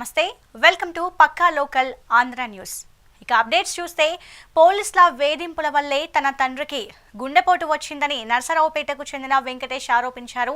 నమస్తే. Welcome to పక్కా local Andhra news. ఇక అప్డేట్స్ చూస్తే పోలీసుల వేధింపుల వల్లే తన తండ్రికి గుండెపోటు వచ్చిందని నర్సరావుపేటకు చెందిన వెంకటేష్ ఆరోపించారు.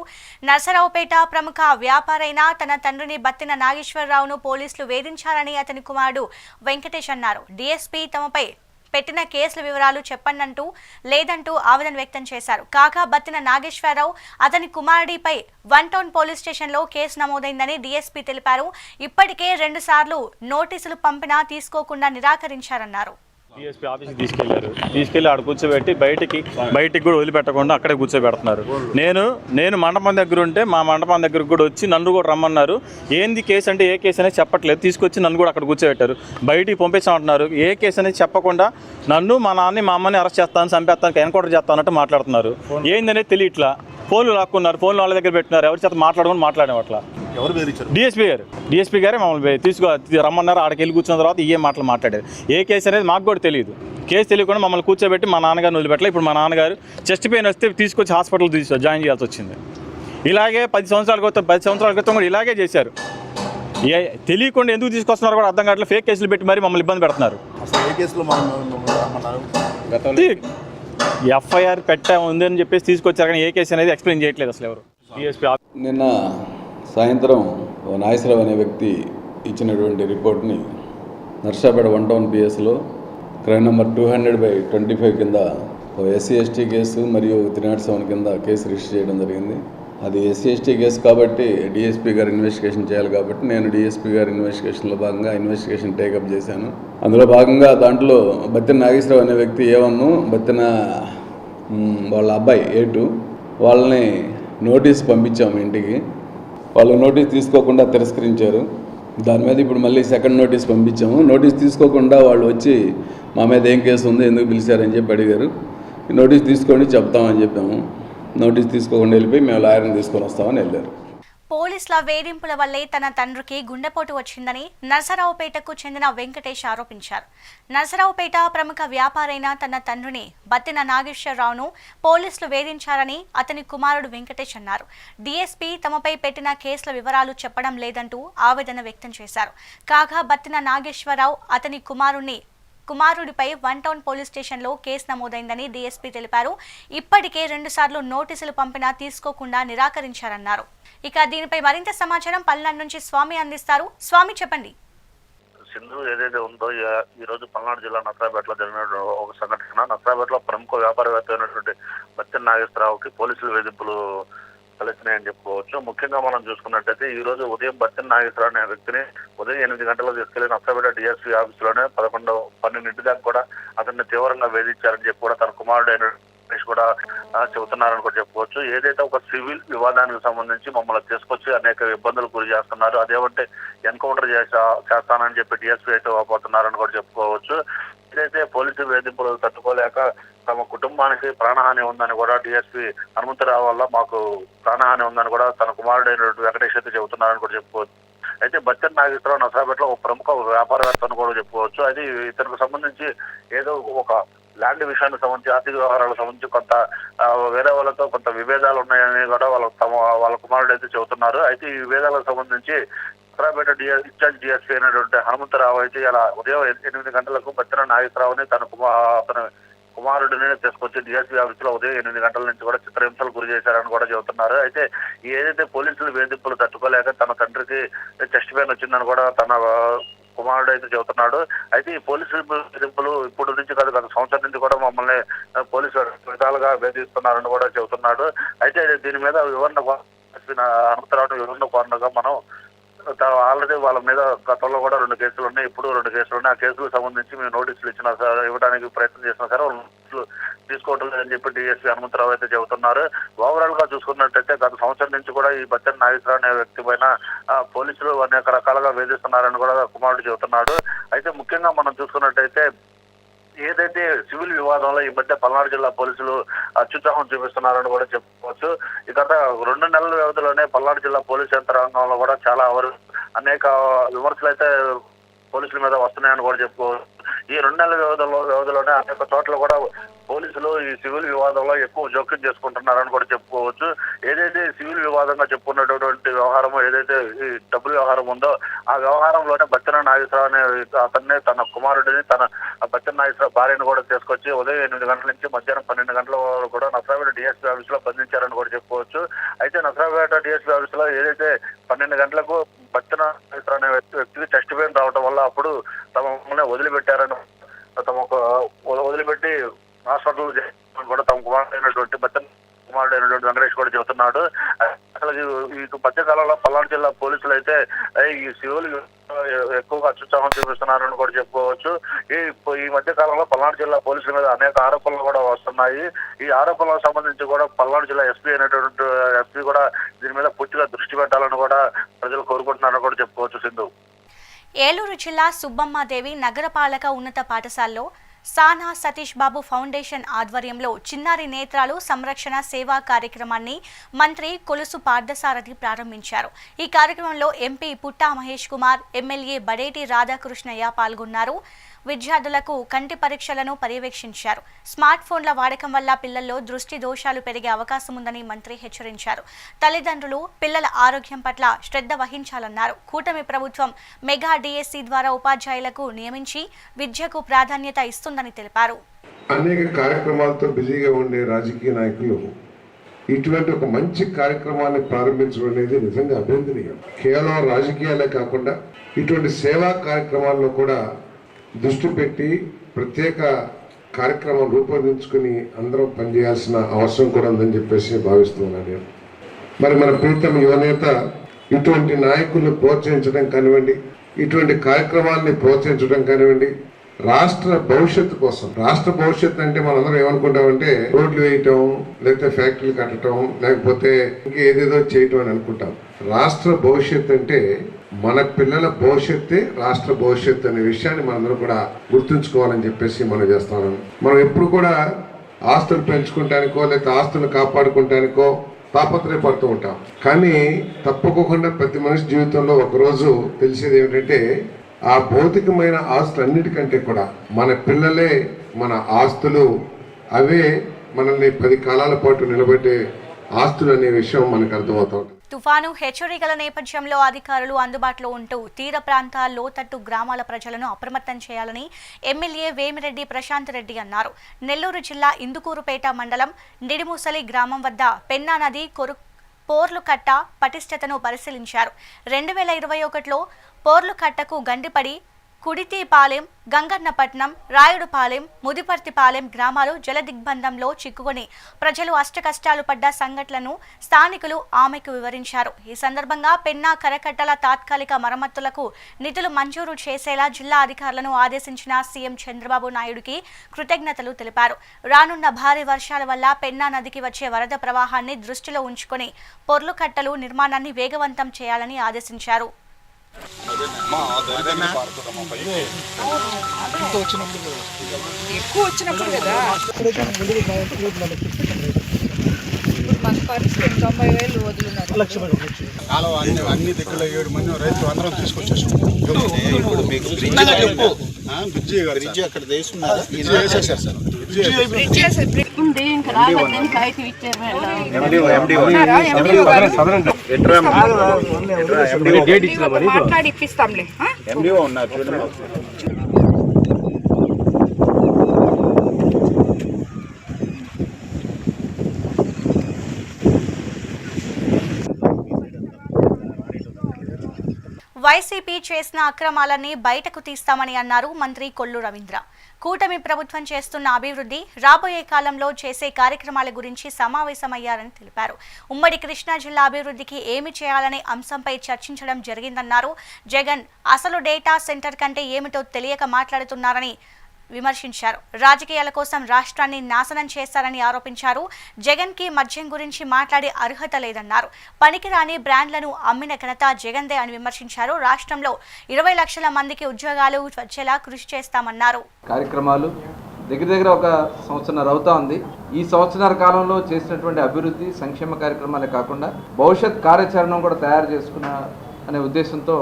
నర్సరావుపేట ప్రముఖ వ్యాపారైన తన తండ్రిని బత్తిన నాగేశ్వరరావును పోలీసులు వేధించారని అతని కుమారుడు వెంకటేష్ అన్నారు. డీఎస్పీ తమపై పెట్టిన కేసుల వివరాలు చెప్పండంటూ లేదంటూ ఆవేదన వ్యక్తం చేశారు. కాగా బత్తిన నాగేశ్వరరావు అతని కుమారుడిపై వన్ టౌన్ పోలీస్ స్టేషన్లో కేసు నమోదైందని డీఎస్పీ తెలిపారు. ఇప్పటికే రెండుసార్లు నోటీసులు పంపినా తీసుకోకుండా నిరాకరించారన్నారు. డిఎస్పీ ఆఫీస్కి తీసుకెళ్ళారు తీసుకెళ్ళి ఆడ కూర్చోబెట్టి బయటికి బయటికి కూడా వదిలిపెట్టకుండా అక్కడే కూర్చోబెడుతున్నారు. నేను నేను మండపం దగ్గర ఉంటే మా మండపం దగ్గరకు కూడా వచ్చి నన్ను కూడా రమ్మన్నారు. ఏంది కేసు అంటే ఏ కేసు అనేది చెప్పట్లేదు. తీసుకొచ్చి నన్ను కూడా అక్కడ కూర్చోబెట్టారు. బయటికి పంపించామంటున్నారు. ఏ కేసు అనేది చెప్పకుండా నన్ను మా నాన్నని మా అమ్మని అరెస్ట్ చేస్తాను చంపేస్తాను ఎన్కౌంటర్ చేస్తానంటే మాట్లాడుతున్నారు. ఏందనేది తెలియట్లా? ఫోన్లు లాక్కున్నారు ఫోన్లు వాళ్ళ దగ్గర పెట్టినారు. ఎవరి చేత మాట్లాడుకొని మాట్లాడాము అట్లా. ఎవరు బెదిరించారు డిఎస్పీ గారు. డిఎస్పీ గారే మమ్మల్ని తీసుకో రమ్మన్నారు. ఆడికి వెళ్ళి కూర్చున్న తర్వాత ఏ మాటలు మాట్లాడారు. ఏ కేసు అనేది మాకు కూడా తెలియదు. కేసు తెలియకుండా మమ్మల్ని కూర్చోబెట్టి మా నాన్నగారిని వదిలిపెట్టలే. ఇప్పుడు మా నాన్నగారు చెస్ట్ పెయిన్ వస్తే తీసుకొచ్చి హాస్పిటల్ తీసు జాయిన్ చేయాల్సి వచ్చింది. ఇలాగే పది సంవత్సరాల క్రితం పది సంవత్సరాల క్రితం కూడా ఇలాగే చేశారు. ఏ తెలియకుండా ఎందుకు తీసుకొస్తున్నారు కూడా అర్థం కావట్లేదు. ఫేక్ కేసులు పెట్టి మరి మమ్మల్ని ఇబ్బంది పెడుతున్నారు. ఎఫ్ఐఆర్ పెట్టా ఉంది అని చెప్పేసి తీసుకొచ్చారు కానీ ఏ కేసు అనేది ఎక్స్ప్లెయిన్ చేయట్లేదు అసలు ఎవరు? డిఎస్పీ నిన్న సాయంత్రం ఓ నాగేశ్వరరావు అనే వ్యక్తి ఇచ్చినటువంటి రిపోర్ట్ని Narsapeta one town పిఎస్లో crime number two hundred by twenty five కింద ఓ ఎస్సీ ఎస్టీ కేసు మరియు త్రీ నాట్ సెవెన్ కింద కేసు రిజిస్టర్ చేయడం జరిగింది. అది ఎస్సీ ఎస్టీ కేసు కాబట్టి డిఎస్పీ గారు ఇన్వెస్టిగేషన్ చేయాలి కాబట్టి నేను డిఎస్పీ గారు ఇన్వెస్టిగేషన్లో భాగంగా ఇన్వెస్టిగేషన్ టేకప్ చేశాను. అందులో భాగంగా దాంట్లో బత్తిన నాగేశ్వరరావు అనే వ్యక్తి ఏవన్ను బత్తిన వాళ్ళ అబ్బాయి ఏటు వాళ్ళని నోటీస్ పంపించాము ఇంటికి. వాళ్ళు నోటీస్ తీసుకోకుండా తిరస్కరించారు. దాని మీద ఇప్పుడు మళ్ళీ సెకండ్ నోటీస్ పంపించాము. నోటీస్ తీసుకోకుండా వాళ్ళు వచ్చి మా మీద ఏం కేసు ఉంది ఎందుకు పిలిచారని చెప్పి అడిగారు. నోటీస్ తీసుకోండి చెప్తామని చెప్పాము. నోటీస్ తీసుకోకుండా వెళ్ళిపోయి మేము లాయర్ని తీసుకొని వస్తామని వెళ్ళారు. పోలీసుల వేధింపుల వల్లే తన తండ్రికి గుండెపోటు వచ్చిందని నరసరావుపేటకు చెందిన వెంకటేష్ ఆరోపించారు. నరసరావుపేట ప్రముఖ వ్యాపారైన తన తండ్రిని బత్తిన నాగేశ్వరరావును పోలీసులు వేధించారని అతని కుమారుడు వెంకటేష్ అన్నారు. డీఎస్పీ తమపై పెట్టిన కేసుల వివరాలు చెప్పడం లేదంటూ ఆవేదన వ్యక్తం చేశారు. కాగా బత్తిన నాగేశ్వరరావు అతని కుమారుణ్ణి కుమారుడిపై వన్ టౌన్ పోలీస్ స్టేషన్లో కేసు నమోదైందని డీఎస్పీ తెలిపారు. ఇప్పటికే రెండుసార్లు నోటీసులు పంపినా తీసుకోకుండా నిరాకరించారన్నారు. ఇక దీనిపై మరింత సమాచారం పల్నాడు నుంచి స్వామి అందిస్తారు. స్వామి చెప్పండి. సింధు ఏదైతే ఉందో ఈ- రోజు పల్నాడు జిల్లా నసరాపేటలో జరిగిన ఒక సంఘటన. నసరాపేటలో ప్రముఖ వ్యాపారవేత్త అయినటువంటి బత్తిన నాగేశ్వరరావుకి పోలీసులు వేధింపులు తలెత్తినాయని చెప్పుకోవచ్చు. ముఖ్యంగా మనం చూసుకున్నట్టయితే ఈ రోజు ఉదయం బత్తిన నాగేశ్వర అనే వ్యక్తిని ఉదయం ఎనిమిది గంటలకు తీసుకెళ్ళి నసరాపేట డిఎస్పీ ఆఫీసులోనే పదకొండు పన్నెండింటి దాకా కూడా అతన్ని తీవ్రంగా వేధించారని చెప్పి కూడా తన కుమారుడు అయిన కూడా చెబుతున్నారని కూడా చెప్పుకోవచ్చు. ఏదైతే ఒక సివిల్ వివాదానికి సంబంధించి మమ్మల్ని తీసుకొచ్చి అనేక ఇబ్బందులు గురి చేస్తున్నారు అదేమంటే ఎన్కౌంటర్ చేసా చేస్తానని చెప్పి డిఎస్పీ అయితే వాపోతున్నారని కూడా చెప్పుకోవచ్చు. ఏదైతే పోలీసు వేధింపులు తట్టుకోలేక తమ కుటుంబానికి ప్రాణహాని ఉందని కూడా డిఎస్పీ హనుమంతరావు వల్ల మాకు ప్రాణహాని ఉందని కూడా తన కుమారుడైనటువంటి వెంకటేష్ అయితే చెబుతున్నారని కూడా చెప్పుకోవచ్చు. అయితే బచ్చన్ నాగేశ్వరరావు నసాపేటలో ఒక ప్రముఖ వ్యాపారవేత్త అని కూడా చెప్పుకోవచ్చు. అది ఇతనికి సంబంధించి ఏదో ఒక ల్యాండ్ విషయానికి సంబంధించి ఆర్థిక వ్యవహారాలకు సంబంధించి కొంత వేరే వాళ్ళతో కొంత విభేదాలు ఉన్నాయని కూడా వాళ్ళ తమ వాళ్ళ కుమారుడు అయితే చెబుతున్నారు. అయితే ఈ విభేదాలకు సంబంధించి ఉత్తరాపేట డిఎస్ ఇన్ఛార్జ్ డిఎస్పీ అయినటువంటి హనుమంతరావు అయితే ఇలా ఉదయం ఎనిమిది గంటలకు బచ్చన నాగేశ్వరరావుని తన కుమార్ అతను కుమారుడిని తీసుకొచ్చి డిఎస్పీ ఆఫీస్లో ఉదయం ఎనిమిది గంటల నుంచి కూడా చిత్రహింసలు గురి చేశారని కూడా చెబుతున్నారు. అయితే ఏదైతే పోలీసులు వేధింపులు తట్టుకోలేక తన తండ్రికి చెస్ట్ పెయిన్ వచ్చిందని కూడా తన కుమారుడు అయితే చెబుతున్నాడు. అయితే ఈ పోలీసులు వేధింపులు ఇప్పుడు నుంచి కాదు గత సంవత్సరం నుంచి కూడా మమ్మల్ని పోలీసు విధాలుగా వేధిస్తున్నారని కూడా చెబుతున్నాడు. అయితే దీని మీద వివరణ అనంతరావు వివరణ కోరణగా మనం ఆల్రెడీ వాళ్ళ మీద గతంలో కూడా రెండు కేసులు ఉన్నాయి ఇప్పుడు రెండు కేసులు ఉన్నాయి. ఆ కేసులకు సంబంధించి మేము నోటీసులు ఇచ్చినా సార్ ఇవ్వడానికి ప్రయత్నం చేసినా సరే వాళ్ళు తీసుకోవటం లేదని చెప్పి డిఎస్పీ హనుమంతరావు అయితే చెబుతున్నారు. ఓవరాల్గా చూసుకున్నట్టయితే గత సంవత్సరం నుంచి కూడా ఈ బచ్చన్ నాగేశ్వరరావు అనే వ్యక్తి పైన పోలీసులు అనేక రకాలుగా వేధిస్తున్నారని కూడా కుమారుడు చెబుతున్నాడు. అయితే ముఖ్యంగా మనం చూసుకున్నట్టయితే ఏదైతే సివిల్ వివాదంలో ఈ మధ్య పల్నాడు జిల్లా పోలీసులు అత్యుత్సాహం చూపిస్తున్నారని కూడా చెప్పుకోవచ్చు. గత రెండు నెలల వ్యవధిలోనే పల్నాడు జిల్లా పోలీస్ యంత్రాంగంలో కూడా చాలా వరకు అనేక విమర్శలు అయితే పోలీసుల మీద వస్తున్నాయని కూడా చెప్పుకోవచ్చు ఈ రెండు నెలల వ్యవధిలో వ్యవధిలోనే అనేక చోట్ల కూడా పోలీసులు ఈ సివిల్ వివాదంలో ఎక్కువ జోక్యం చేసుకుంటున్నారని కూడా చెప్పుకోవచ్చు. ఏదైతే సివిల్ వివాదంగా చెప్పుకున్నటువంటి వ్యవహారం ఏదైతే ఈ డబ్బుల వ్యవహారం ఉందో ఆ వ్యవహారంలోనే బచ్చన నాగేశ్వరరావు అనే అతన్ని తన కుమారుడిని తన బచ్చన నాగేశ్వరరావు భార్యను కూడా తీసుకొచ్చి ఉదయం ఎనిమిది గంటల నుంచి మధ్యాహ్నం పన్నెండు గంటల వరకు కూడా నసరాపేట డిఎస్పీ ఆఫీస్లో బంధించారని కూడా చెప్పుకోవచ్చు. అయితే నసరాపేట డిఎస్పీ ఆఫీస్లో ఏదైతే పన్నెండు గంటలకు బచ్చన నాగేశ్వరరావు అనే వ్యక్తి- వ్యక్తికి చెస్ట్ పెయిన్ రావడం వల్ల అప్పుడు తమని వదిలిపెట్టారని తమకు వదిలిపెట్టి హాస్పిటల్ కూడా తమ కుమారుడైనటువంటి బచ్చన్ కుమారుడైనటువంటి వెంకటేష్ కూడా చెబుతున్నాడు. అసలు ఈ- మధ్య కాలంలో పల్నాడు జిల్లా పోలీసులు అయితే ఈ శివులు ఎక్కువగా అత్యుత్సాహం చూపిస్తున్నారని కూడా చెప్పుకోవచ్చు. ఈ ఈ మధ్య కాలంలో పల్నాడు జిల్లా పోలీసుల మీద అనేక ఆరోపణలు కూడా వస్తున్నాయి. ఈ ఆరోపణలకు సంబంధించి కూడా పల్నాడు జిల్లా ఎస్పీ అయినటువంటి ఎస్పీ కూడా దీని మీద పూర్తిగా దృష్టి పెట్టాలని కూడా ప్రజలు కోరుకుంటున్నారని కూడా చెప్పుకోవచ్చు సింధు. ఏలూరు జిల్లా సుబ్బమ్మదేవి నగరపాలక ఉన్నత పాఠశాలలో సానా సతీష్ బాబు ఫౌండేషన్ ఆధ్వర్యంలో చిన్నారి నేత్రాలు సంరక్షణ సేవా కార్యక్రమాన్ని మంత్రి కొలుసు పార్థసారథి ప్రారంభించారు. ఈ కార్యక్రమంలో ఎంపీ పుట్టా మహేష్ కుమార్ ఎమ్మెల్యే బడేటి రాధాకృష్ణయ్య పాల్గొన్నారు. విద్యార్థులకు కంటి పరీక్షలను పర్యవేక్షించారు. స్మార్ట్ ఫోన్ల వాడకం వల్ల పిల్లల్లో దృష్టి దోషాలు పెరిగే అవకాశం ఉందని మంత్రి హెచ్చరించారు. తల్లిదండ్రులు పిల్లల ఆరోగ్యం పట్ల శ్రద్ధ వహించాలన్నారు. కూటమి ప్రభుత్వం మెగా డిఎస్సి ద్వారా ఉపాధ్యాయులకు నియమించి విద్యకు ప్రాధాన్యత ఇస్తుందని తెలిపారు. అనేక కార్యక్రమాలతో బిజీగా ఉండే రాజకీయ నాయకులు ఇటువంటి ఒక మంచి కార్యక్రమాన్ని ప్రారంభించడం అనేది నిజంగా అభినందనీయం. కేవలం రాజకీయాలే కాకుండా ఇటువంటి సేవా కార్యక్రమాల్లో కూడా దృష్టి పెట్టి ప్రత్యేక కార్యక్రమం రూపొందించుకుని అందరం పనిచేయాల్సిన అవసరం కూడా ఉందని చెప్పేసి భావిస్తున్నాను నేను. మరి మన ప్రీతం యువనేత ఇటువంటి నాయకులను ప్రోత్సహించడం కానివ్వండి ఇటువంటి కార్యక్రమాల్ని ప్రోత్సహించడం కానివ్వండి రాష్ట్ర భవిష్యత్తు కోసం రాష్ట్ర భవిష్యత్తు అంటే మనందరం ఏమనుకుంటామంటే రోడ్లు వేయటం లేకపోతే ఫ్యాక్టరీలు కట్టడం లేకపోతే ఇంకేదేదో చేయటం అని అనుకుంటాం. రాష్ట్ర భవిష్యత్తు అంటే మన పిల్లల భవిష్యత్తే రాష్ట్ర భవిష్యత్తు అనే విషయాన్ని మనందరం కూడా గుర్తుంచుకోవాలని చెప్పేసి మనం చేస్తున్నాం. మనం ఎప్పుడు కూడా ఆస్తులు పెంచుకుంటానికో లేకపోతే ఆస్తులు కాపాడుకుంటానికో తాపత్రయపడుతూ ఉంటాం. కానీ తప్పకోకుండా ప్రతి మనిషి జీవితంలో ఒకరోజు తెలిసేది ఏమిటంటే ఆ భౌతికమైన ఆస్తులన్నిటికంటే కూడా మన పిల్లలే మన ఆస్తులు. అవే మనల్ని పది కాలాల పాటు నిలబెట్టే ఆస్తులు అనే విషయం మనకు అర్థమవుతా ఉంటుంది తుఫాను హెచ్చరికల నేపథ్యంలో అధికారులు అందుబాటులో ఉంటూ తీర ప్రాంత లోతట్టు గ్రామాల ప్రజలను అప్రమత్తం చేయాలని ఎమ్మెల్యే వేమిరెడ్డి ప్రశాంత్ రెడ్డి అన్నారు. నెల్లూరు జిల్లా ఇందుకూరుపేట మండలం నిడిముసలి గ్రామం వద్ద పెన్నా నది కొరు పోర్లుకట్ట పటిష్టతను పరిశీలించారు. రెండు వేల ఇరవై ఒకటిలో పోర్లుకట్టకు గండిపడి కుడితిపాలెం గంగన్నపట్నం రాయుడుపాలెం ముదిపర్తిపాలెం గ్రామాలు జలదిగ్బంధంలో చిక్కుకొని ప్రజలు అష్టకష్టాలు పడ్డ సంఘటనలను స్థానికులు ఆమెకు వివరించారు. ఈ సందర్భంగా పెన్నా కరకట్టల తాత్కాలిక మరమ్మతులకు నిధులు మంజూరు చేసేలా జిల్లా అధికారులను ఆదేశించిన సీఎం చంద్రబాబు నాయుడుకి కృతజ్ఞతలు తెలిపారు. రానున్న భారీ వర్షాల వల్ల పెన్నా నదికి వచ్చే వరద ప్రవాహాన్ని దృష్టిలో ఉంచుకొని పొర్లుకట్టలు నిర్మాణాన్ని వేగవంతం చేయాలని ఆదేశించారు. ఎక్కువ వచ్చినప్పుడు కదా. ఇప్పుడు మన పరిస్థితి తొంభై వేలు వదులున్నారు. అన్ని అన్ని దిక్కులో ఏడు మంది రైతులు అందరం తీసుకొచ్చేసాం. బ్రిడ్జి అక్కడ బ్రిడ్జి బ్రిడ్జ్? ఎండి గారితో మాట్లాడి ఇప్పిస్తాంలే ఆ? ఎండిఓ ఉన్నారు చూడండి. వైసీపీ చేసిన అక్రమాలన్నీ బయటకు తీస్తామని అన్నారు మంత్రి కొల్లు రవీంద్ర. కూటమి ప్రభుత్వం చేస్తున్న అభివృద్ధి రాబోయే కాలంలో చేసే కార్యక్రమాల గురించి సమావేశమయ్యారని తెలిపారు. ఉమ్మడి కృష్ణా జిల్లా అభివృద్ధికి ఏమి చేయాలనే అంశంపై చర్చించడం జరిగిందన్నారు. జగన్ అసలు డేటా సెంటర్ కంటే ఏమిటో తెలియక మాట్లాడుతున్నారని విమర్శించారు. రాజకీయాల కోసం రాష్ట్రాన్ని నాశనం చేస్తారని ఆరోపించారు. జగన్కి మద్యం గురించి మాట్లాడే అర్హత లేదన్నారు. పనికిరాని బ్రాండ్లను అమ్మిన ఘనత జగన్దే అని విమర్శించారు. రాష్ట్రంలో ఇరవై లక్షల మందికి ఉద్యోగాలు వచ్చేలా కృషి చేస్తామన్నారు. కార్యక్రమాలు దగ్గర దగ్గర ఒక సంవత్సరం అవుతా ఉంది. ఈ సంవత్సరాల కాలంలో చేసినటువంటి అభివృద్ధి సంక్షేమ కార్యక్రమాలే కాకుండా భవిష్యత్ కార్యాచరణ కూడా తయారు చేసుకున్న అనే ఉద్దేశంతో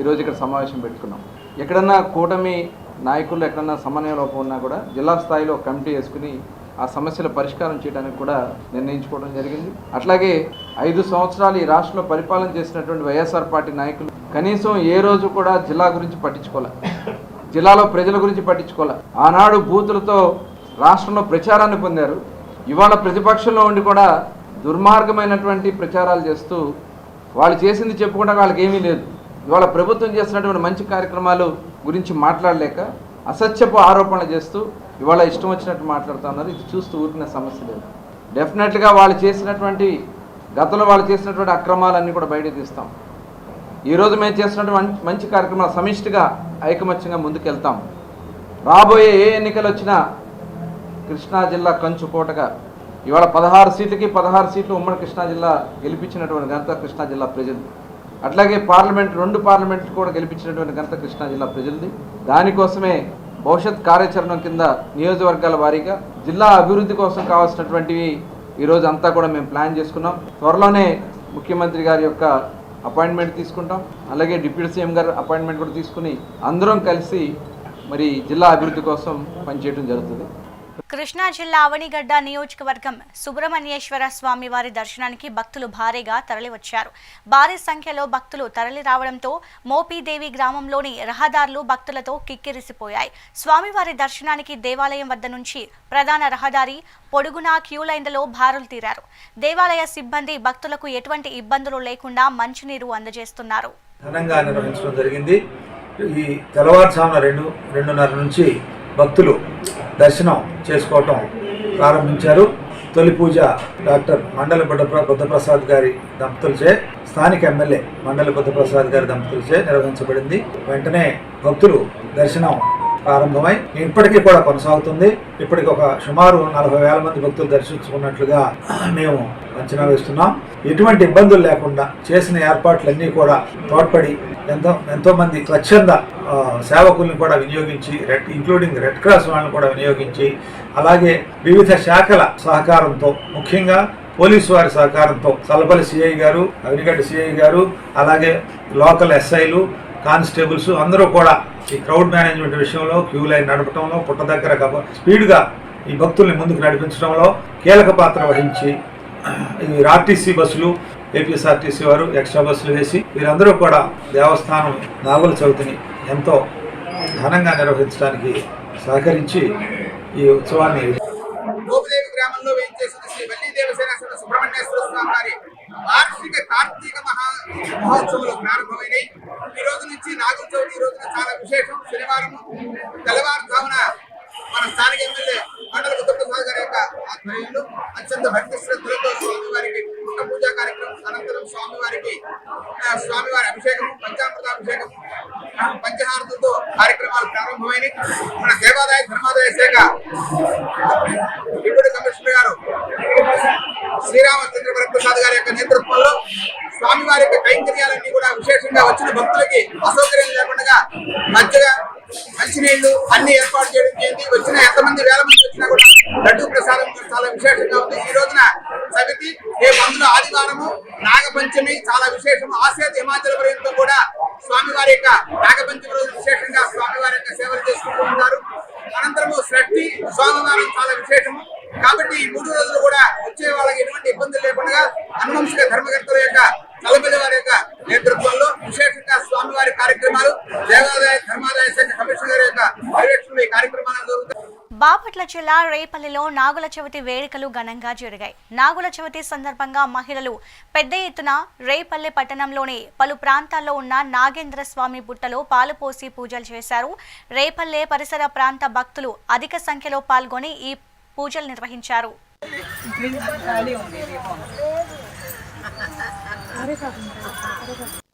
ఈరోజు ఇక్కడ సమావేశం పెట్టుకున్నాం. ఎక్కడన్నా కూటమి నాయకులు ఎక్కడన్నా సమన్వయ లోపం ఉన్నా కూడా జిల్లా స్థాయిలో కమిటీ వేసుకుని ఆ సమస్యల పరిష్కారం చేయడానికి కూడా నిర్ణయించుకోవడం జరిగింది. అట్లాగే ఐదు సంవత్సరాలు ఈ రాష్ట్రంలో పరిపాలన చేసినటువంటి వైఎస్ఆర్ పార్టీ నాయకులు కనీసం ఏ రోజు కూడా జిల్లా గురించి పట్టించుకోలే. జిల్లాలో ప్రజల గురించి పట్టించుకోలే. ఆనాడు బూతులతో రాష్ట్రంలో ప్రచారాన్ని పొందారు. ఇవాళ ప్రతిపక్షంలో ఉండి కూడా దుర్మార్గమైనటువంటి ప్రచారాలు చేస్తూ వాళ్ళు చేసింది చెప్పుకుంటే వాళ్ళకి ఏమీ లేదు. ఇవాళ ప్రభుత్వం చేస్తున్నటువంటి మంచి కార్యక్రమాలు గురించి మాట్లాడలేక అసత్యపు ఆరోపణలు చేస్తూ ఇవాళ ఇష్టం వచ్చినట్టు మాట్లాడుతూ ఉన్నారు. ఇది చూస్తూ ఊరికిన సమస్య లేదు. డెఫినెట్గా వాళ్ళు చేసినటువంటి గతంలో వాళ్ళు చేసినటువంటి అక్రమాలన్నీ కూడా బయట తీస్తాం. ఈరోజు మేము చేస్తున్నటువంటి మంచి- కార్యక్రమాలు సమిష్టిగా ఐకమత్యంగా ముందుకెళ్తాం. రాబోయే ఏ ఎన్నికలు వచ్చినా కృష్ణా జిల్లా కంచుకోటగా ఇవాళ పదహారు సీట్లకి పదహారు సీట్లు ఉమ్మడి కృష్ణా జిల్లా గెలిపించినటువంటి ఘనత కృష్ణా జిల్లా ప్రజలు. అట్లాగే పార్లమెంట్ రెండు పార్లమెంట్లు కూడా గెలిపించినటువంటి ఘనత కృష్ణా జిల్లా ప్రజలది. దానికోసమే భవిష్యత్ కార్యాచరణ కింద నియోజకవర్గాల వారీగా జిల్లా అభివృద్ధి కోసం కావాల్సినటువంటివి ఈరోజు అంతా కూడా మేము ప్లాన్ చేసుకున్నాం. త్వరలోనే ముఖ్యమంత్రి గారి యొక్క అపాయింట్మెంట్ తీసుకుంటాం. అలాగే డిప్యూటీ సీఎం గారు అపాయింట్మెంట్ కూడా తీసుకుని అందరం కలిసి మరి జిల్లా అభివృద్ధి కోసం పనిచేయడం జరుగుతుంది. కృష్ణా జిల్లా అవనిగడ్డ నియోజకవర్గం సుబ్రహ్మణ్యేశ్వర స్వామి వారి దర్శనానికి భక్తులు భారీగా తరలివచ్చారు. భారీ సంఖ్యలో భక్తులు తరలి రావడంతో మోపీదేవి గ్రామంలోని రహదారులు భక్తులతో కిక్కిరిసిపోయాయి. స్వామివారి దర్శనానికి దేవాలయం వద్ద నుంచి ప్రధాన రహదారి పొడుగునా క్యూ లైన్లలో భారులు తీరారు. దేవాలయ సిబ్బంది భక్తులకు ఎటువంటి ఇబ్బందులు లేకుండా మంచినీరు అందజేస్తున్నారు. ఘనంగా నిర్వహించడం జరిగింది. ఈ తెల్లవారుజామున రెండు రెండున్నర నుంచి భక్తులు దర్శనం చేసుకోవటం ప్రారంభించారు. తొలి పూజ డాక్టర్ మండలి బుద్ధప్రసాద్ గారి దంపతులచే స్థానిక ఎమ్మెల్యే మండలి బుద్ధప్రసాద్ గారి దంపతులచే నిర్వహించబడింది. వెంటనే భక్తులు దర్శనం ప్రారంభమై ఇప్పటికీ కూడా కొనసాగుతుంది. ఇప్పటికి ఒక సుమారు నలభై వేల మంది భక్తులు దర్శించుకున్నట్లుగా మేము అంచనా వేస్తున్నాం. ఎటువంటి ఇబ్బందులు లేకుండా చేసిన ఏర్పాట్లన్నీ కూడా తోడ్పడి ఎంతో ఎంతో మంది స్వచ్ఛంద సేవకుల్ని కూడా వినియోగించి రెడ్ ఇంక్లూడింగ్ రెడ్ క్రాస్ వాళ్ళని కూడా వినియోగించి అలాగే వివిధ శాఖల సహకారంతో ముఖ్యంగా పోలీసు వారి సహకారంతో సలపల్లి సిఐ గారు అవినిగడ్డ సిఐ గారు అలాగే లోకల్ ఎస్ఐలు కానిస్టేబుల్స్ అందరూ కూడా ఈ క్రౌడ్ మేనేజ్మెంట్ విషయంలో క్యూ లైన్ నడపడంలో పుట్ట దగ్గర స్పీడ్గా ఈ భక్తుల్ని ముందుకు నడిపించడంలో కీలక పాత్ర వహించి ఆర్టీసీ బస్సులు ఏపీఎస్ఆర్టీసీ వారు ఎక్స్ట్రా బస్సులు వేసి వీరందరూ కూడా దేవస్థానం నాగుల చవితిని ఎంతో ఘనంగా నిర్వహించడానికి సహకరించి ఈ ఉత్సవాన్ని గ్రామంలో శ్రీ వల్లి దేవసేన సుబ్రహ్మణ్యేశ్వర స్వామి వారి వార్షిక కార్తీక మహా మహోత్సవాలు ప్రారంభమైనాయి ఈ రోజు నుంచి నాగుల చవితి ఈ రోజున చాలా విశేషం. శనివారం తెల్లవారుజామున మన స్థానిక ఎమ్మెల్యే మండల బుద్ధప్రసాద్ గారి యొక్క ఆధ్వర్యంలో అత్యంత భక్తి శ్రద్ధలతో స్వామివారికి పుట్ట పూజా కార్యక్రమం అనంతరం స్వామివారికి స్వామివారి అభిషేకం పంచామృతాభిషేకం పంచహారతులతో కార్యక్రమాలు ప్రారంభమైనవి మన దేవాదాయ ధర్మాదాయ శాఖ డిప్యూటీ కమిషనర్ గారు శ్రీరామచంద్ర వరప్రసాద్ గారి యొక్క నేతృత్వంలో స్వామివారి యొక్క కైంకర్యాలన్నీ కూడా విశేషంగా వచ్చిన భక్తులకి అసౌకర్యం లేకుండా మధ్యగా మంచినీళ్ళు అన్ని ఏర్పాటు చేయడం జరిగింది. వచ్చిన ఎంతమంది వేల మంది వచ్చినా కూడా లడ్డు ప్రసాదం చాలా విశేషంగా ఉంది. ఈ రోజున సమితి రేపు అందులో ఆదివారము నాగపంచమి చాలా విశేషము. ఆసేత హిమాచల పర్యంతం కూడా స్వామివారి యొక్క నాగపంచమి రోజు విశేషంగా స్వామివారి యొక్క సేవలు చేసుకుంటూ ఉంటారు. అనంతరము షష్ఠి స్వామివారం చాలా విశేషము. కాబట్టి ఈ మూడు రోజులు కూడా వచ్చే వాళ్ళకి ఎటువంటి ఇబ్బందులు లేకుండా అనువంశిక ధర్మకర్తల యొక్క తలపల్లి వారి యొక్క నేతృత్వంలో విశేషంగా స్వామివారి కార్యక్రమాలు దేవాదాయ ధర్మాదాయ శాఖ కమిషనర్ యొక్క పర్యవేక్షణలో ఈ కార్యక్రమాలు జరుగుతాయి. బాపట్ల జిల్లా రేపల్లిలో నాగుల చవితి వేడుకలు ఘనంగా జరిగాయి. నాగుల చవితి సందర్భంగా మహిళలు పెద్ద ఎత్తున రేపల్లి పట్టణంలోని పలు ప్రాంతాల్లో ఉన్న నాగేంద్ర స్వామి బుట్టలో పాలు పోసి పూజలు చేశారు. రేపల్లె పరిసర ప్రాంత భక్తులు అధిక సంఖ్యలో పాల్గొని ఈ పూజలు నిర్వహించారు. あれか。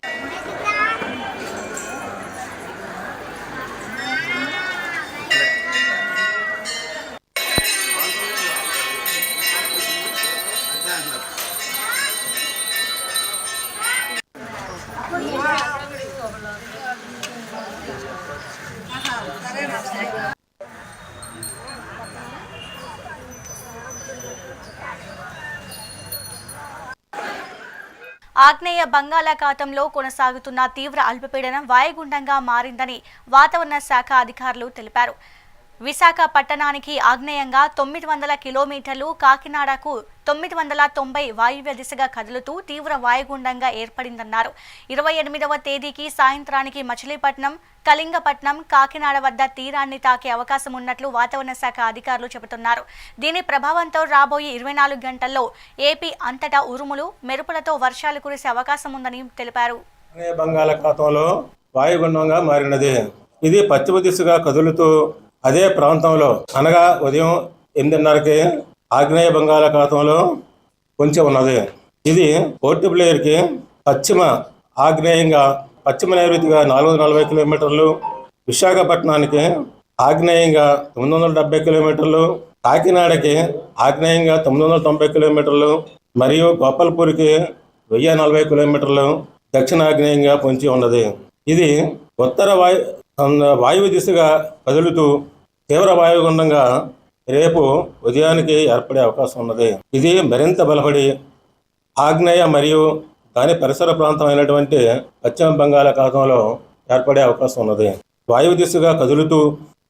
ఆగ్నేయ బంగాళాఖాతంలో కొనసాగుతున్న తీవ్ర అల్పపీడనం వాయుగుండంగా మారిందని వాతావరణ శాఖ అధికారులు తెలిపారు. విశాఖ పట్టణానికి ఆగ్నేయంగా తొమ్మిది వందల కిలోమీటర్లు కాకినాడకు తొమ్మిది వందల తొంభై వాయువ్య దిశగా కదులుతూ తీవ్ర వాయుగుండంగా ఏర్పడిందన్నారు. ఇరవై ఎనిమిదవ తేదీకి సాయంత్రానికి మచిలీపట్నం కళింగపట్నం కాకినాడ వద్ద తీరాన్ని తాకే అవకాశం ఉన్నట్లు వాతావరణ శాఖ అధికారులు చెబుతున్నారు. దీని ప్రభావంతో రాబోయే ఇరవై నాలుగు గంటల్లో ఏపీ అంతటా ఉరుములు మెరుపులతో వర్షాలు కురిసే అవకాశం ఉందని తెలిపారు. బంగాళాఖాతంలో వాయుగుండంగా మారినది. ఇది పశ్చిమ దిశగా కదులుతూ అదే ప్రాంతంలో అనగా ఉదయం ఎనిమిదిన్నరకి ఆగ్నేయ బంగాళాఖాతంలో పొంచి ఉన్నది. ఇది పోర్ట్ బ్లేయర్కి పశ్చిమ ఆగ్నేయంగా పశ్చిమ నైరుతిగా నాలుగు వందల నలభై కిలోమీటర్లు విశాఖపట్నానికి ఆగ్నేయంగా తొమ్మిది వందల డెబ్బై కిలోమీటర్లు కాకినాడకి ఆగ్నేయంగా తొమ్మిది వందల తొంభై కిలోమీటర్లు మరియు గోపాల్పూర్కి వెయ్యి నలభై కిలోమీటర్లు దక్షిణాగ్నేయంగా పొంచి ఉన్నది. ఇది ఉత్తర వాయు వాయువు దిశగా కదులుతూ తీవ్ర వాయుగుండంగా రేపు ఉదయానికి ఏర్పడే అవకాశం ఉన్నది. ఇది మరింత బలపడి ఆగ్నేయ మరియు దాని పరిసర ప్రాంతం అయినటువంటి పశ్చిమ బంగాళాఖాతంలో ఏర్పడే అవకాశం ఉన్నది. వాయువు దిశగా కదులుతూ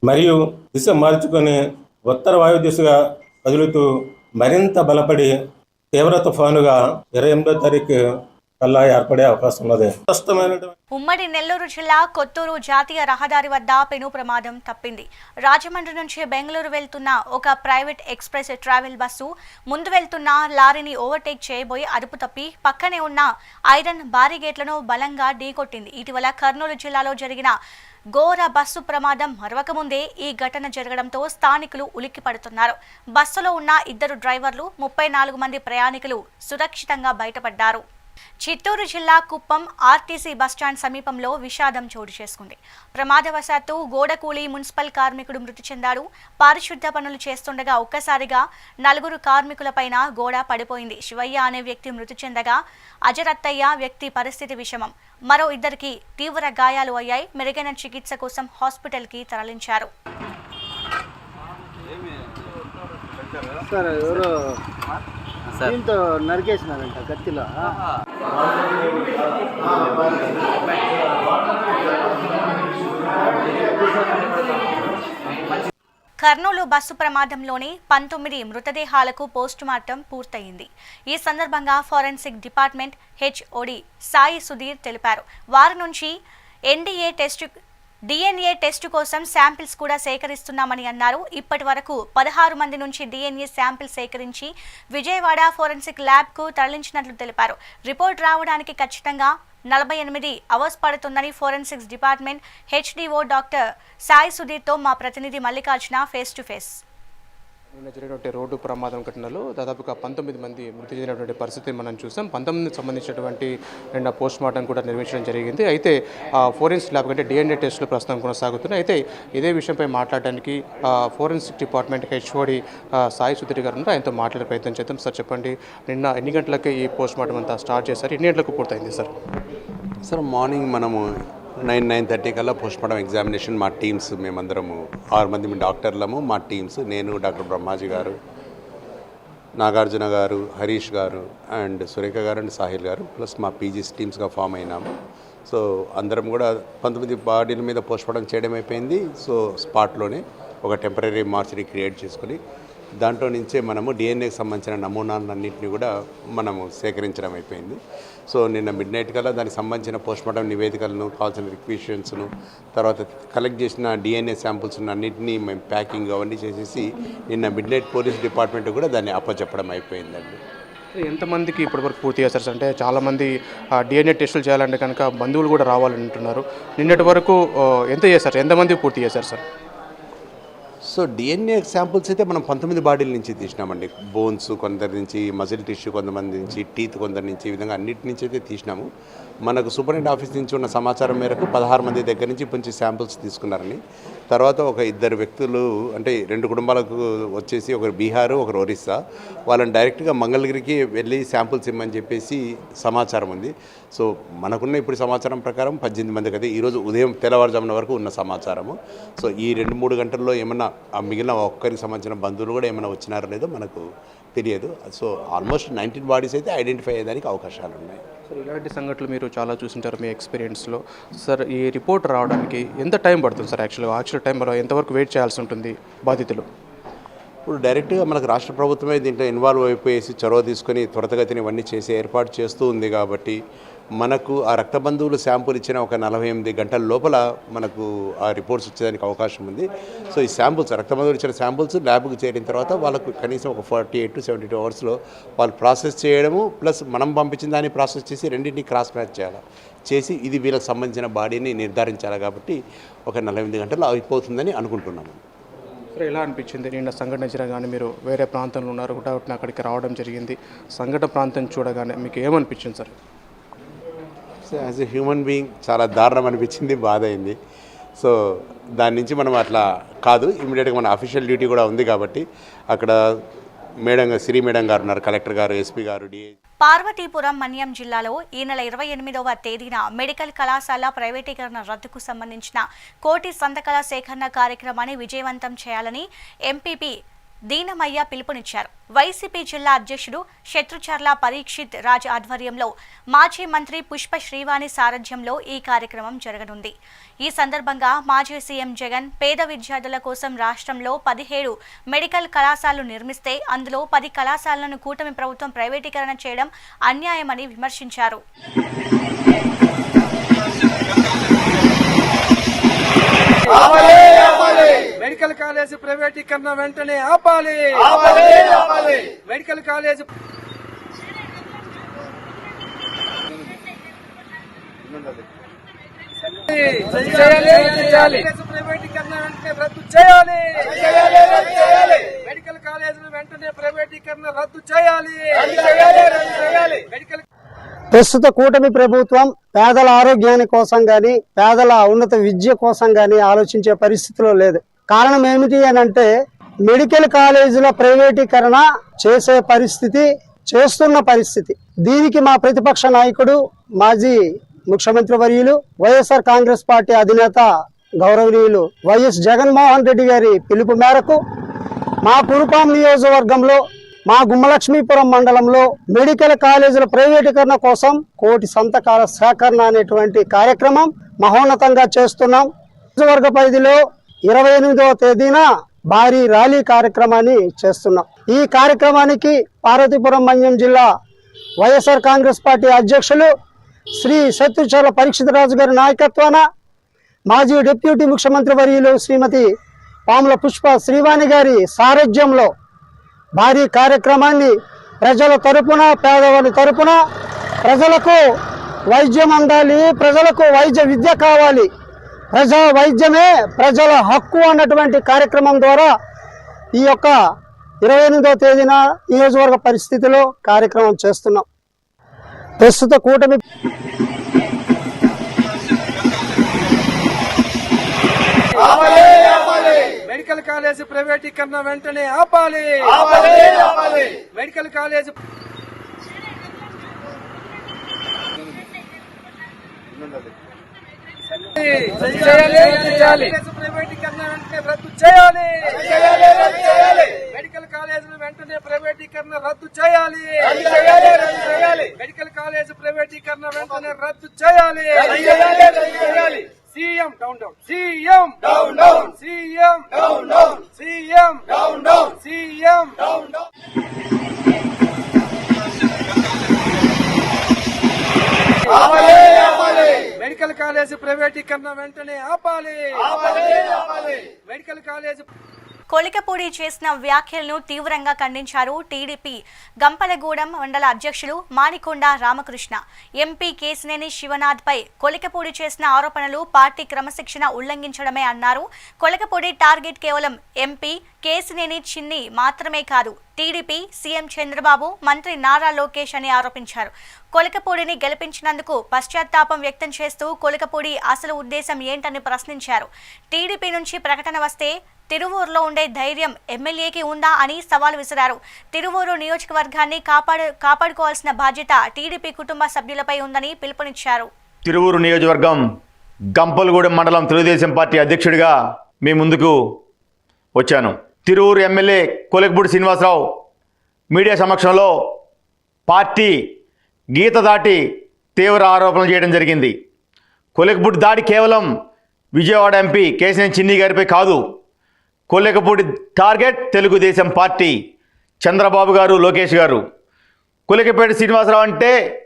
మరియు దిశ మార్చుకొని ఉత్తర వాయు దిశగా కదులుతూ మరింత బలపడి తీవ్ర తుఫానుగా ఇరవై ఎనిమిదో తారీఖు కల్లా ఏర్పడే అవకాశం ఉన్నది. ఉమ్మడి నెల్లూరు జిల్లా కొత్తూరు జాతీయ రహదారి వద్ద పెను ప్రమాదం తప్పింది. రాజమండ్రి నుంచి బెంగళూరు వెళ్తున్న ఒక ప్రైవేట్ ఎక్స్ప్రెస్ ట్రావెల్ బస్సు ముందు వెళ్తున్న లారీని ఓవర్టేక్ చేయబోయి అదుపు తప్పి పక్కనే ఉన్న ఐరన్ బారిగేట్లను బలంగా ఢీకొట్టింది. ఇటీవల కర్నూలు జిల్లాలో జరిగిన ఘోర బస్సు ప్రమాదం మరవకముందే ఈ ఘటన జరగడంతో స్థానికులు ఉలిక్కి పడుతున్నారు బస్సులో ఉన్న ఇద్దరు డ్రైవర్లు ముప్పై నాలుగు మంది ప్రయాణికులు సురక్షితంగా బయటపడ్డారు. చిత్తూరు జిల్లా కుప్పం ఆర్టీసీ బస్టాండ్ సమీపంలో విషాదం చోటు చేసుకుంది. ప్రమాదవశాత్తు గోడకూలి మున్సిపల్ కార్మికుడు మృతి చెందాడు. పారిశుద్ధ పనులు చేస్తుండగా ఒక్కసారిగా నలుగురు కార్మికులపైన గోడ పడిపోయింది. శివయ్య అనే వ్యక్తి మృతి చెందగా అజరత్తయ్య వ్యక్తి పరిస్థితి విషమం. మరో ఇద్దరికి తీవ్ర గాయాలు అయ్యాయి. మెరుగైన చికిత్స కోసం హాస్పిటల్కి తరలించారు. దీంతో నరికేసినారంట కత్తిలో. కర్నూలు బస్సు ప్రమాదంలోని పంతొమ్మిది మృతదేహాలకు పోస్టుమార్టం పూర్తయింది. ఈ సందర్భంగా forensic department HOD Sai Sudheer తెలిపారు. వారి నుంచి ఎన్డీఏ టెస్టు డిఎన్ఏ టెస్టు కోసం శాంపిల్స్ కూడా సేకరిస్తున్నామని అన్నారు. ఇప్పటి వరకు పదహారు మంది నుంచి డిఎన్ఏ శాంపిల్ సేకరించి విజయవాడ ఫోరెన్సిక్ ల్యాబ్కు తరలించినట్లు తెలిపారు. రిపోర్ట్ రావడానికి ఖచ్చితంగా నలభై ఎనిమిది అవర్స్ పడుతుందని forensics department HDO doctor Sai సుధీర్తో మా ప్రతినిధి మల్లికార్జున ఫేస్ టు ఫేస్. నిన్న జరిగినటువంటి రోడ్డు ప్రమాదం ఘటనలో దాదాపుగా పంతొమ్మిది మంది మృతి చెందినటువంటి పరిస్థితి మనం చూసాం. పంతొమ్మిదికి సంబంధించినటువంటి నిన్న పోస్ట్ మార్టం కూడా నిర్వహించడం జరిగింది. అయితే ఫోరెన్సిక్ ల్యాబ్ కంటే డిఎన్ఏ టెస్టులు ప్రస్తుతం కొనసాగుతున్నాయి. అయితే ఇదే విషయంపై మాట్లాడడానికి forensic department HOD Sai Sudheer గారు ఆయనతో మాట్లాడే ప్రయత్నం చేద్దాం. సార్ చెప్పండి. నిన్న ఎన్ని గంటలకి ఈ పోస్ట్ మార్టం అంతా స్టార్ట్ చేశారు? ఎన్ని గంటలకు పూర్తయింది సార్? సార్ మార్నింగ్ మనము నైన్ నైన్ థర్టీ కల్లా పోస్ట్ మార్టం ఎగ్జామినేషన్ మా టీమ్స్ మేమందరము ఆరు మంది డాక్టర్లము. మా టీమ్స్ నేను డాక్టర్ బ్రహ్మాజీ గారు నాగార్జున గారు హరీష్ గారు అండ్ సురేఖ గారు అండ్ సాహిల్ గారు ప్లస్ మా పీజీస్ టీమ్స్గా ఫామ్ అయినాము. సో అందరం కూడా పంతొమ్మిది బాడీల మీద పోస్ట్ మార్టం చేయడం అయిపోయింది. సో స్పాట్లోనే ఒక టెంపరీ మార్చరీ క్రియేట్ చేసుకుని దాంట్లో నుంచే మనము డిఎన్ఏకి సంబంధించిన నమూనాలన్నింటినీ కూడా మనము సేకరించడం అయిపోయింది. సో నిన్న మిడ్ నైట్ కల్లా దానికి సంబంధించిన పోస్ట్మార్టం నివేదికలను కావాల్సిన రిక్విషన్స్ను తర్వాత కలెక్ట్ చేసిన డిఎన్ఏ శాంపుల్స్ అన్నింటినీ మేము ప్యాకింగ్ అవన్నీ చేసేసి నిన్న మిడ్ నైట్ పోలీస్ డిపార్ట్మెంట్ కూడా దాన్ని అప్పచెప్పడం అయిపోయిందండి. ఎంతమందికి ఇప్పటివరకు పూర్తి చేస్తారు సార్ అంటే చాలామంది డిఎన్ఏ టెస్టులు చేయాలంటే కనుక బంధువులు కూడా రావాలంటున్నారు. నిన్నటి వరకు ఎంత చేస్తారు ఎంతమంది పూర్తి చేశారు సార్? సో డిఎన్ఏ శాంపుల్స్ అయితే మనం పంతొమ్మిది బాడీల నుంచి తీసినామండి. బోన్స్ కొందరి నుంచి మజిల్ టిష్యూ కొంతమంది నుంచి టీత్ కొందరి నుంచి ఈ విధంగా అన్నిటి నుంచి అయితే తీసినాము. మనకు సూపరింటెండెంట్ ఆఫీస్ నుంచి ఉన్న సమాచారం మేరకు పదహారు మంది దగ్గర నుంచి కొంచెం శాంపుల్స్ తీసుకున్నారని తర్వాత ఒక ఇద్దరు వ్యక్తులు అంటే రెండు కుటుంబాలకు వచ్చేసి ఒకరు బీహార్ ఒకరు ఒరిస్సా. వాళ్ళని డైరెక్ట్గా మంగళగిరికి వెళ్ళి శాంపుల్స్ ఇమ్మని చెప్పేసి సమాచారం ఉంది. సో మనకున్న ఇప్పుడు సమాచారం ప్రకారం పద్దెనిమిది మందికి అయితే ఈరోజు ఉదయం తెల్లవారుజామున వరకు ఉన్న సమాచారము. సో ఈ రెండు మూడు గంటల్లో ఏమన్నా ఆ మిగిలిన ఒక్కరికి సంబంధించిన బంధువులు కూడా ఏమైనా వచ్చినారో లేదో మనకు తెలియదు. సో ఆల్మోస్ట్ నైన్టీన్ బాడీస్ అయితే ఐడెంటిఫై అయ్యేదానికి అవకాశాలు ఉన్నాయి. సార్ ఇలాంటి సంఘటనలు మీరు చాలా చూసింటారు మీ ఎక్స్పీరియన్స్లో సార్ ఈ రిపోర్ట్ రావడానికి ఎంత టైం పడుతుంది సార్ యాక్చువల్గా యాక్చువల్ టైం ఎంతవరకు వెయిట్ చేయాల్సి ఉంటుంది బాధితులు? ఇప్పుడు డైరెక్ట్గా మనకు రాష్ట్ర ప్రభుత్వమే దీంట్లో ఇన్వాల్వ్ అయిపోయేసి చొరవ తీసుకొని త్వరితగతిని ఇవన్నీ చేసి ఏర్పాటు చేస్తూ ఉంది కాబట్టి మనకు ఆ రక్త బంధువులు శాంపుల్ ఇచ్చిన ఒక నలభై ఎనిమిది గంటల లోపల మనకు ఆ రిపోర్ట్స్ వచ్చేదానికి అవకాశం ఉంది. సో ఈ శాంపుల్స్ రక్త బంధువులు ఇచ్చిన శాంపుల్స్ ల్యాబ్కి చేరిన తర్వాత వాళ్ళకు కనీసం ఒక forty eight to seventy two అవర్స్లో వాళ్ళు ప్రాసెస్ చేయడము ప్లస్ మనం పంపించిన దాన్ని ప్రాసెస్ చేసి రెండింటిని క్రాస్ మ్యాచ్ చేయాలి? చేసి ఇది వీళ్ళకి సంబంధించిన బాడీని నిర్ధారించాలి కాబట్టి ఒక నలభై ఎనిమిది గంటలు అయిపోతుందని అనుకుంటున్నాము. సార్ ఎలా అనిపించింది? నిన్న సంఘటన జరగానే మీరు వేరే ప్రాంతంలో ఉన్నారు కూడా అక్కడికి రావడం జరిగింది. సంఘటన ప్రాంతం చూడగానే మీకు ఏమనిపించింది sir? As a human being చాలా దారుణం అనిపించింది బాధ అయింది సో దాని నుంచి మనం అట్లా కాదు ఇమీడియట్గా మన అఫీషియల్ డ్యూటీ కూడా ఉంది కాబట్టి అక్కడ మేడం గారు సిరి మేడం గారు ఉన్నారు కలెక్టర్ గారు ఎస్పీ గారు డిఏ పార్వతీపురం మన్యం జిల్లాలో ఈ నెల ఇరవై ఎనిమిదవ తేదీన మెడికల్ కళాశాల ప్రైవేటీకరణ రద్దుకు సంబంధించిన కోటి సంతకాల సేకరణ కార్యక్రమాన్ని విజయవంతం చేయాలని ఎంపీపీ దీనమయ్య పిలుపునిచ్చారు. వైసీపీ జిల్లా అధ్యక్షుడు శత్రుచర్ల పరీక్షిత్ రాజ్ ఆధ్వర్యంలో మాజీ మంత్రి పుష్ప శ్రీవాణి సారథ్యంలో ఈ కార్యక్రమం జరగనుంది. ఈ సందర్భంగా మాజీ సీఎం జగన్ పేద విద్యార్థుల కోసం రాష్ట్రంలో పదిహేడు మెడికల్ కళాశాలలు నిర్మిస్తే అందులో పది కళాశాలలను కూటమి ప్రభుత్వం ప్రైవేటీకరణ చేయడం అన్యాయమని విమర్శించారు. మెడికల్ కాలేజ్ ప్రైవేటీకరణ వెంటనే ఆపాలి. మెడికల్ కాలేజ్ ప్రైవేటీకరణ వెంటనే రద్దు చేయాలి. మెడికల్ కాలేజీలు వెంటనే ప్రైవేటీకరణ రద్దు చేయాలి. మెడికల్ ప్రస్తుత కూటమి ప్రభుత్వం పేదల ఆరోగ్యాని కోసం గాని పేదల ఉన్నత విద్య కోసం గాని ఆలోచించే పరిస్థితిలో లేదు. కారణం ఏమిటి అని అంటే మెడికల్ కాలేజీల ప్రైవేటీకరణ చేసే పరిస్థితి చేస్తున్న పరిస్థితి. దీనికి మా ప్రతిపక్ష నాయకుడు మాజీ ముఖ్యమంత్రి వర్యులు వైఎస్ఆర్ కాంగ్రెస్ పార్టీ అధినేత గౌరవనీయులు వైఎస్ జగన్మోహన్ రెడ్డి గారి పిలుపు మేరకు మా కురుపాం నియోజకవర్గంలో మా గుమ్మలక్ష్మీపురం మండలంలో మెడికల్ కాలేజీల ప్రైవేటీకరణ కోసం కోటి సంతకాల సేకరణ అనేటువంటి కార్యక్రమం మహోన్నతంగా చేస్తున్నాం. నియోజకవర్గ పరిధిలో ఇరవై ఎనిమిదవ తేదీన భారీ ర్యాలీ కార్యక్రమాన్ని చేస్తున్నాం. ఈ కార్యక్రమానికి పార్వతీపురం మన్యం జిల్లా వైఎస్ఆర్ కాంగ్రెస్ పార్టీ అధ్యక్షులు శ్రీ శత్రుచర్ల పరీక్షిత్ రాజు గారి నాయకత్వాన మాజీ డిప్యూటీ ముఖ్యమంత్రి వర్యులు శ్రీమతి పాముల పుష్ప శ్రీవాణి గారి సారథ్యంలో భారీ కార్యక్రమాన్ని ప్రజల తరపున పేదవాళ్ళ తరపున ప్రజలకు వైద్యం అందాలి ప్రజలకు వైద్య విద్య కావాలి. ప్రజా వైద్యమే ప్రజల హక్కు అన్నటువంటి కార్యక్రమం ద్వారా ఈ యొక్క ఇరవై ఎనిమిదవ తేదీన నియోజకవర్గ పరిస్థితిలో కార్యక్రమం చేస్తున్నాం. ప్రస్తుత కూటమి మెడికల్ కాలేజ్ ప్రైవేటీకరణ వెంటనే ఆపాలి. మెడికల్ కాలేజ్ ప్రైవేటీకరణ వెంటనే రద్దు చేయాలి. మెడికల్ కాలేజీలు వెంటనే ప్రైవేటీకరణ రద్దు చేయాలి. మెడికల్ కాలేజ్ ప్రైవేటీకరణ వెంటనే రద్దు చేయాలి. CM down down. CM down down. CM down down. CM down down. CM. Down down. Medical college ప్రైవేటీకరణ వెంటనే ఆపాలి. మెడికల్ కాలేజ్ కొలికపూడి చేసిన వ్యాఖ్యలను తీవ్రంగా ఖండించారు టీడీపీ గంపలగూడెం మండల అధ్యక్షులు మాణికొండ రామకృష్ణ. ఎంపీ కేసినేని శివనాథ్పై కొలికపూడి చేసిన ఆరోపణలు పార్టీ క్రమశిక్షణ ఉల్లంఘించడమే అన్నారు. కొలికపూడి టార్గెట్ కేవలం ఎంపీ కేసినేని చిన్ని మాత్రమే కాదు టీడీపీ సీఎం చంద్రబాబు మంత్రి నారా లోకేష్ అని ఆరోపించారు. కొలికపూడిని గెలిపించినందుకు పశ్చాత్తాపం వ్యక్తం చేస్తూ కొలికపూడి అసలు ఉద్దేశం ఏంటని ప్రశ్నించారు. టీడీపీ నుంచి ప్రకటన వస్తే తిరువూరులో ఉండే ధైర్యం ఎమ్మెల్యేకి ఉందా అని సవాల్ విసిరారు. తిరువూరు నియోజకవర్గాన్ని కాపాడు కాపాడుకోవాల్సిన బాధ్యత టీడీపీ కుటుంబ సభ్యులపై ఉందని పిలుపునిచ్చారు. తిరువూరు నియోజకవర్గం గంపలగూడెం మండలం తెలుగుదేశం పార్టీ అధ్యక్షుడిగా మీ ముందుకు వచ్చాను. తిరువూరు ఎమ్మెల్యే కొలెక్బూడి శ్రీనివాసరావు మీడియా సమక్షంలో పార్టీ గీత దాటి తీవ్ర ఆరోపణలు చేయడం జరిగింది. కొలెక్బుడ్ దాడి కేవలం విజయవాడ ఎంపీ కేసీఎన్ చిన్ని గారిపై కాదు కొలికపూడి టార్గెట్ తెలుగుదేశం పార్టీ. చంద్రబాబు గారు లోకేష్ గారు. కొలికపేట శ్రీనివాసరావు అంటే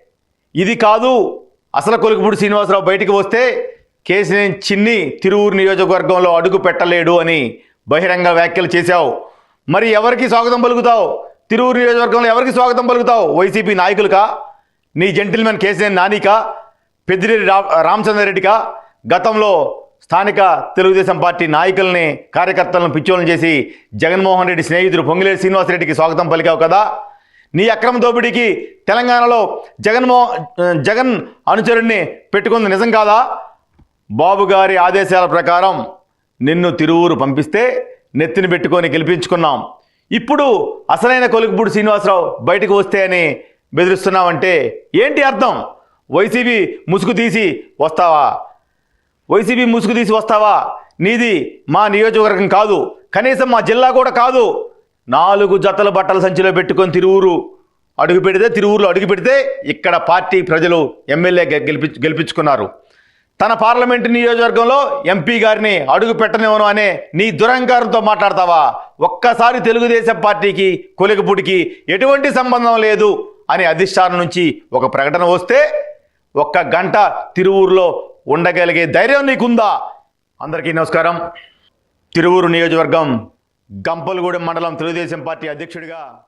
ఇది కాదు. అసలు కొలికపూడి శ్రీనివాసరావు బయటికి వస్తే కేశినేని చిన్ని తిరువురు నియోజకవర్గంలో అడుగు పెట్టలేడు అని బహిరంగ వ్యాఖ్యలు చేశావు. మరి ఎవరికి స్వాగతం పలుకుతావు? తిరువురు నియోజకవర్గంలో ఎవరికి స్వాగతం పలుకుతావు? వైసీపీ నాయకులకా? నీ జెంటిల్మెన్ కేసీఆర్ నానికా? పెద్దిరెడ్డి రా రామచంద్రారెడ్డికా? గతంలో స్థానిక తెలుగుదేశం పార్టీ నాయకుల్ని కార్యకర్తలను పిచ్చోలను చేసి జగన్మోహన్ రెడ్డి స్నేహితుడు పొంగిలేరు శ్రీనివాసరెడ్డికి స్వాగతం పలికావు కదా? నీ అక్రమ దోపిడీకి తెలంగాణలో జగన్మో జగన్ అనుచరుణ్ణి పెట్టుకుంది నిజం కాదా? బాబు గారి ఆదేశాల ప్రకారం నిన్ను తిరువురు పంపిస్తే నెత్తిని పెట్టుకొని గెలిపించుకున్నాం. ఇప్పుడు అసలైన కొలుకుపూడి శ్రీనివాసరావు బయటకు వస్తే అని బెదిరిస్తున్నావంటే ఏంటి అర్థం? వైసీపీ ముసుగు తీసి వస్తావా? వైసీపీ ముసుగు తీసి వస్తావా? నీది మా నియోజకవర్గం కాదు. కనీసం మా జిల్లా కూడా కాదు. నాలుగు జతల బట్టల సంచిలో పెట్టుకొని తిరువురు అడుగు పెడితే తిరువురులో అడుగు పెడితే ఇక్కడ పార్టీ ప్రజలు ఎమ్మెల్యే గెలిపి గెలిపించుకున్నారు. తన పార్లమెంటు నియోజకవర్గంలో ఎంపీ గారిని అడుగు పెట్టనివ్వను అనే నీ దురహంకారంతో మాట్లాడతావా? ఒక్కసారి తెలుగుదేశం పార్టీకి కొలికపుడికి ఎటువంటి సంబంధం లేదు అని అధిష్టానం నుంచి ఒక ప్రకటన వస్తే ఒక్క గంట తిరువూరులో ఉండగలిగే ధైర్యం నీకుందా? అందరికీ నమస్కారం. తిరువూరు నియోజకవర్గం గంపలగూడెం మండలం తెలుగుదేశం పార్టీ అధ్యక్షుడిగా